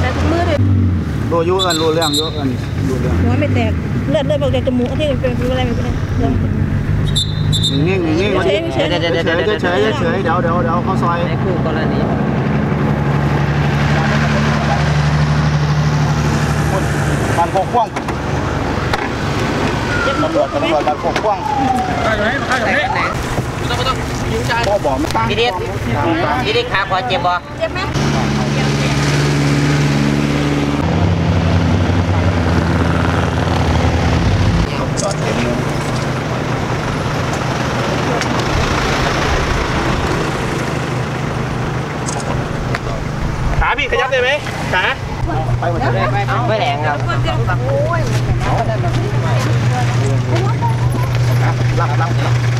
แต่ทุกมือเลย รู้อยุ่กันรู้เรื่องอยุ่กันรู้เรื่อง หัวไม่แตกเลือดเลือดออกจากจมูกที่เป็นเป็นอะไรไม่เป็นไรเรื่อง นิ่งๆนิ่งๆเฉยๆเฉยๆเฉยๆเฉยๆเฉยๆเฉยๆเดี๋ยวเดี๋ยวเดี๋ยวเขาซอยในคู่กรณีบ้านโคกกว้างตำรวจตำรวจบ้านโคกกว้างพ่อบอกมันตั้งพี่ดิษพี่ดิษขาพอเจ็บบ่เจ็บไหม จอดเต็มเลย ขา พี่ขยับได้ไหมขาไปหมดเลยไม่แรงครับรับรับ